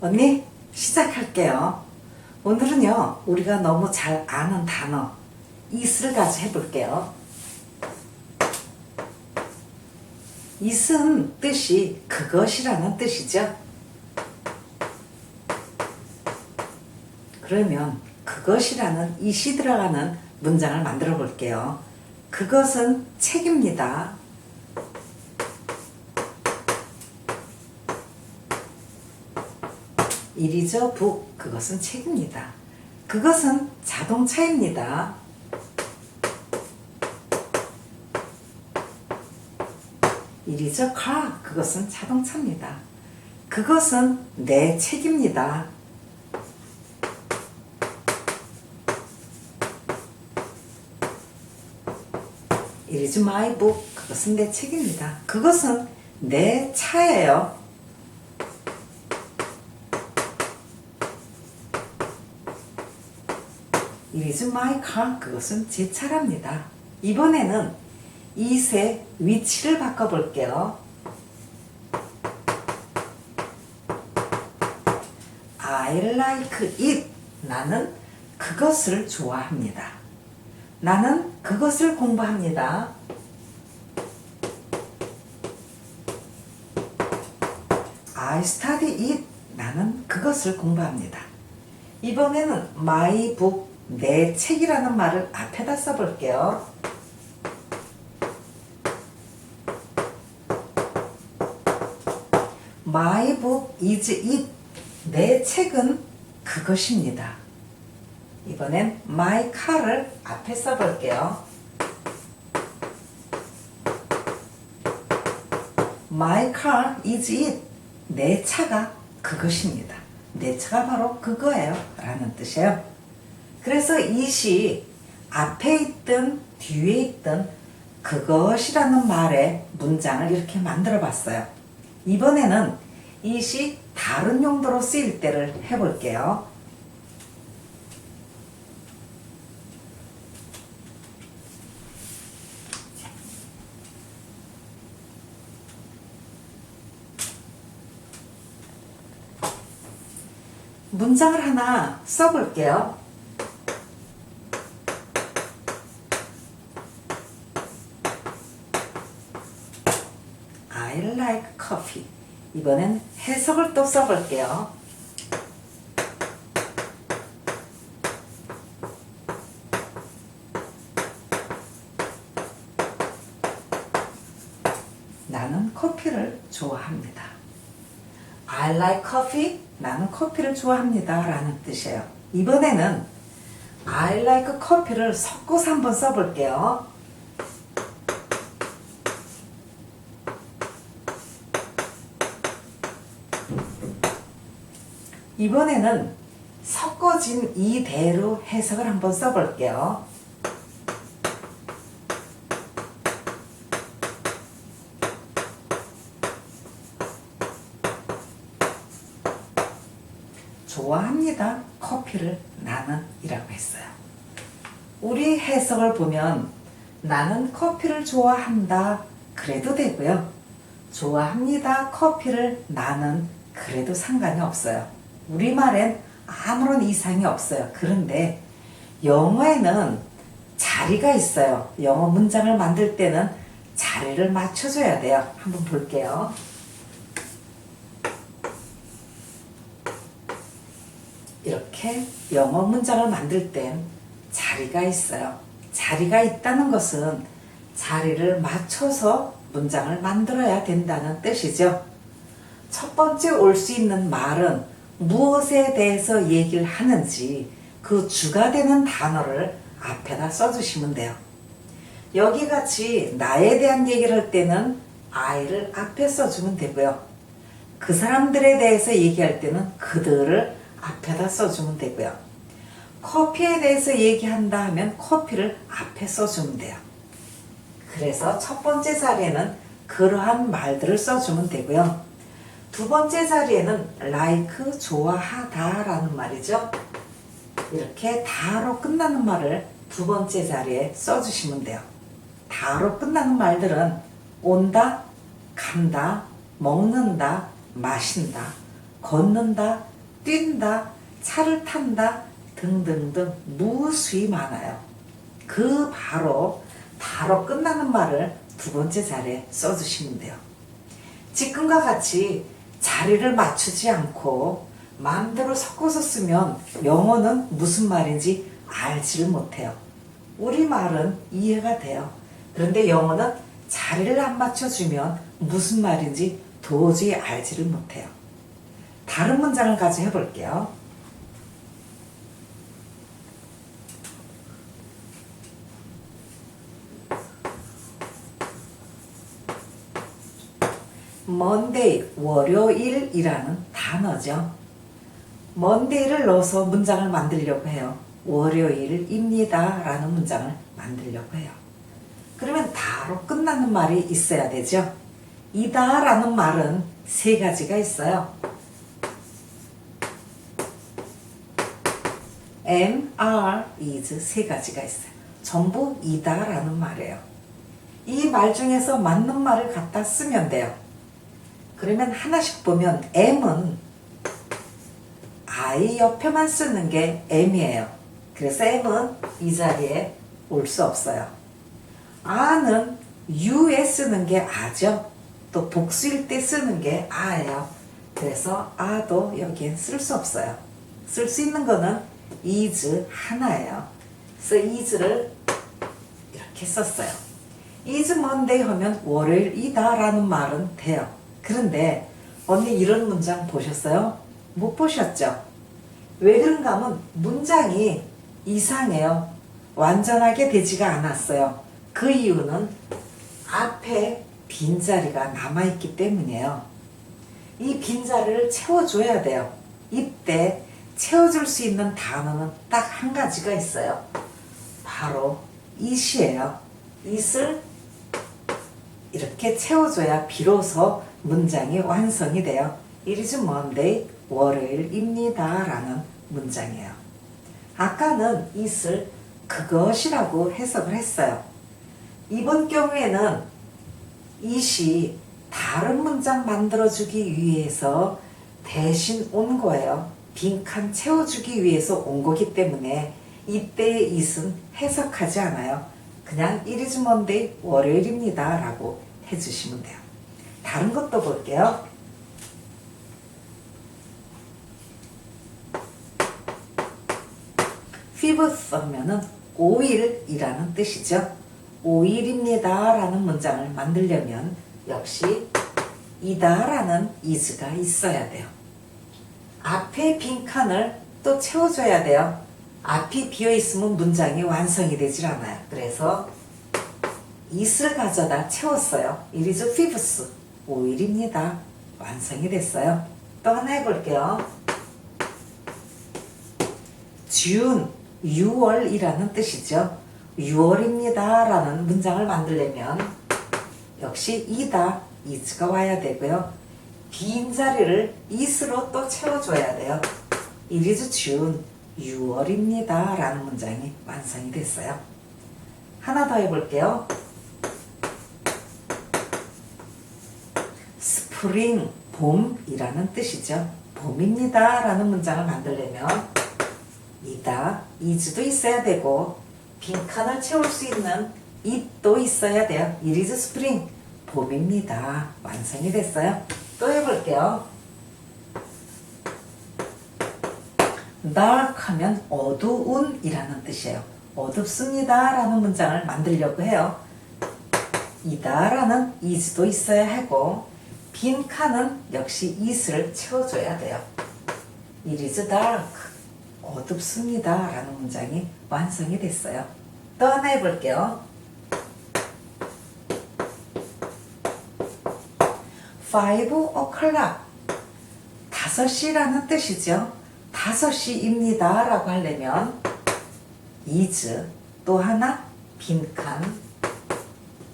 언니, 시작할게요. 오늘은요, 우리가 너무 잘 아는 단어, 이슬을 가지고 해볼게요. 이슬은 뜻이 그것이라는 뜻이죠. 그러면 그것이라는 이시 들어가는 문장을 만들어 볼게요. 그것은 책입니다. 일이죠 북 그것은 책입니다. 그것은 자동차입니다. 일이죠 car 그것은 자동차입니다. 그것은 내 책입니다. 일이죠 my book 그것은 내 책입니다. 그것은 내 차예요. It is my car. 그것은 제 차랍니다. 이번에는 이세 위치를 바꿔볼게요. I like it. 나는 그것을 좋아합니다. 나는 그것을 공부합니다. I study it. 나는 그것을 공부합니다. 이번에는 my book, 내 책이라는 말을 앞에다 써볼게요. My book. 내 책은 그것입니다. 이번엔 my car를 앞에 써볼게요. My car is. 내 차가 그것입니다. 내 차가 바로 그거예요. 라는 뜻이에요. 그래서 이 시 앞에 있든 뒤에 있든 그것이라는 말의 문장을 이렇게 만들어 봤어요. 이번에는 이 시 다른 용도로 쓰일 때를 해볼게요. 문장을 하나 써볼게요. I like coffee. 이번엔 해석을 또 써볼게요. 나는 커피를 좋아합니다. I like coffee. 나는 커피를 좋아합니다. 라는 뜻이에요. 이번에는 I like coffee를 섞어서 한번 써볼게요. 이번에는 섞어진 이대로 해석을 한번 써볼게요. 좋아합니다. 커피를 나는 이라고 했어요. 우리 해석을 보면 나는 커피를 좋아한다. 그래도 되고요. 좋아합니다. 커피를 나는 그래도 상관이 없어요. 우리말엔 아무런 이상이 없어요. 그런데 영어에는 자리가 있어요. 영어 문장을 만들 때는 자리를 맞춰줘야 돼요. 한번 볼게요. 이렇게 영어 문장을 만들 땐 자리가 있어요. 자리가 있다는 것은 자리를 맞춰서 문장을 만들어야 된다는 뜻이죠. 첫 번째 올 수 있는 말은 무엇에 대해서 얘기를 하는지 그 주가 되는 단어를 앞에다 써주시면 돼요. 여기 같이 나에 대한 얘기를 할 때는 I를 앞에 써주면 되고요. 그 사람들에 대해서 얘기할 때는 그들을 앞에다 써주면 되고요. 커피에 대해서 얘기한다 하면 커피를 앞에 써주면 돼요. 그래서 첫 번째 자리에는 그러한 말들을 써주면 되고요. 두 번째 자리에는 like 좋아하다 라는 말이죠. 이렇게 다로 끝나는 말을 두 번째 자리에 써주시면 돼요. 다로 끝나는 말들은 온다, 간다, 먹는다, 마신다, 걷는다, 뛴다, 차를 탄다 등등등 무수히 많아요. 그 바로 바로 끝나는 말을 두 번째 자리에 써주시면 돼요. 지금과 같이 자리를 맞추지 않고 마음대로 섞어서 쓰면 영어는 무슨 말인지 알지를 못해요. 우리말은 이해가 돼요. 그런데 영어는 자리를 안 맞춰주면 무슨 말인지 도저히 알지를 못해요. 다른 문장을 가지고 해볼게요. Monday, 월요일이라는 단어죠. Monday를 넣어서 문장을 만들려고 해요. 월요일입니다. 라는 문장을 만들려고 해요. 그러면 다로 끝나는 말이 있어야 되죠. 이다 라는 말은 세 가지가 있어요. am, are, is 세 가지가 있어요. 전부 이다 라는 말이에요. 이 말 중에서 맞는 말을 갖다 쓰면 돼요. 그러면 하나씩 보면 am은 I 옆에만 쓰는 게 am이에요. 그래서 am은 이 자리에 올 수 없어요. a는 you에 쓰는 게 a죠. 또 복수일 때 쓰는 게 a예요. 그래서 a도 여기엔 쓸 수 없어요. 쓸 수 있는 거는 is 하나예요. 그래서 is를 이렇게 썼어요. is Monday 하면 월요일이다 라는 말은 돼요. 그런데 언니 이런 문장 보셨어요? 못 보셨죠? 왜 그런가 하면 문장이 이상해요. 완전하게 되지가 않았어요. 그 이유는 앞에 빈자리가 남아있기 때문이에요. 이 빈자리를 채워줘야 돼요. 이때 채워줄 수 있는 단어는 딱 한 가지가 있어요. 바로 it이에요. it을 이렇게 채워줘야 비로소 문장이 완성이 돼요. It is Monday, 월요일입니다. 라는 문장이에요. 아까는 it을 그것이라고 해석을 했어요. 이번 경우에는 it이 다른 문장 만들어주기 위해서 대신 온 거예요. 빈칸 채워주기 위해서 온 거기 때문에 이때의 it은 해석하지 않아요. 그냥 It is Monday, 월요일입니다. 라고 해주시면 돼요. 다른 것도 볼게요. fifth 하면은 5일이라는 뜻이죠. 5일입니다. 라는 문장을 만들려면 역시 이다 라는 is가 있어야 돼요. 앞에 빈 칸을 또 채워줘야 돼요. 앞이 비어있으면 문장이 완성이 되질 않아요. 그래서 it을 가져다 채웠어요. Is fifth. 5일입니다. 완성이 됐어요. 또 하나 해볼게요. June, 6월이라는 뜻이죠. 6월입니다. 라는 문장을 만들려면 역시 이다, is가 와야 되고요. 빈자리를 is로 또 채워줘야 돼요. Is June, 6월입니다. 라는 문장이 완성이 됐어요. 하나 더 해볼게요. 스프링, 봄이라는 뜻이죠. 봄입니다. 라는 문장을 만들려면 이다, is도 있어야 되고 빈칸을 채울 수 있는 it도 있어야 돼요. It is spring, 봄입니다. 완성이 됐어요. 또 해볼게요. dark 하면 어두운 이라는 뜻이에요. 어둡습니다. 라는 문장을 만들려고 해요. 이다 라는 is도 있어야 하고 빈 칸은 역시 is를 채워줘야 돼요. It is dark. 어둡습니다. 라는 문장이 완성이 됐어요. 또 하나 해볼게요. five o'clock. 5시라는 뜻이죠. 5시입니다. 라고 하려면 is 또 하나 빈칸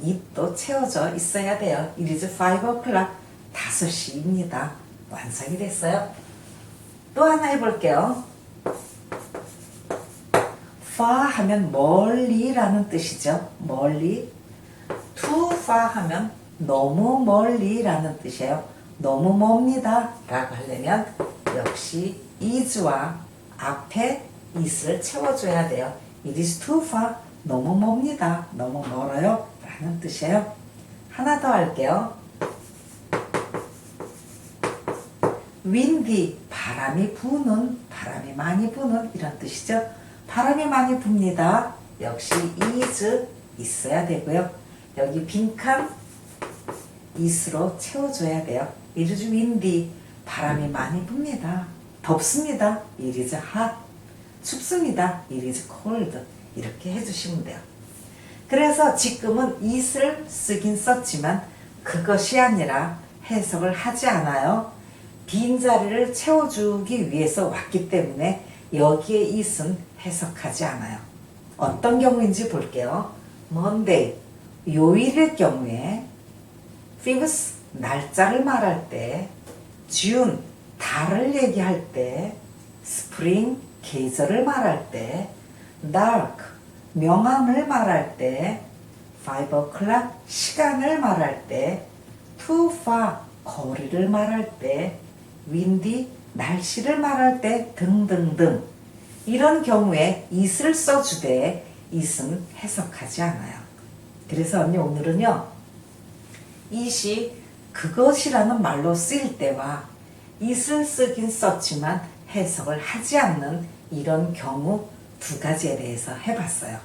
it도 채워져 있어야 돼요. It is 5 o'clock. 5시입니다. 완성이 됐어요. 또 하나 해볼게요. far 하면 멀리라는 뜻이죠. 멀리. too 하면 너무 멀리라는 뜻이에요. 너무 멉니다. 라고 하려면 역시 is와 앞에 is를 채워줘야 돼요. It is too far. 너무 멉니다. 너무 멀어요. 라는 뜻이에요. 하나 더 할게요. Windy, 바람이 부는, 바람이 많이 부는 이런 뜻이죠. 바람이 많이 붑니다. 역시 is 있어야 되고요. 여기 빈칸 is로 채워줘야 돼요. It is windy, 바람이 많이 붑니다. 덥습니다. It is hot, 춥습니다. It is cold. 이렇게 해주시면 돼요. 그래서 지금은 it을 쓰긴 썼지만 그것이 아니라 해석을 하지 않아요. 빈자리를 채워주기 위해서 왔기 때문에 여기에 it은 해석하지 않아요. 어떤 경우인지 볼게요. Monday, 요일의 경우에 fifth, 날짜를 말할 때 June, 달을 얘기할 때 Spring, 계절을 말할 때 dark, 명암을 말할 때 five o'clock, 시간을 말할 때 too far, 거리를 말할 때 windy, 날씨를 말할 때 등등등 이런 경우에 it을 써주되 it은 해석하지 않아요. 그래서 언니 오늘은요 it이 그것이라는 말로 쓰일 때와 it을 쓰긴 썼지만 해석을 하지 않는 이런 경우 두 가지에 대해서 해봤어요.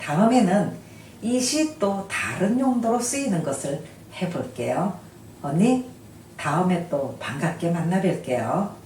다음에는 it이 또 다른 용도로 쓰이는 것을 해볼게요. 언니, 다음에 또 반갑게 만나 뵐게요.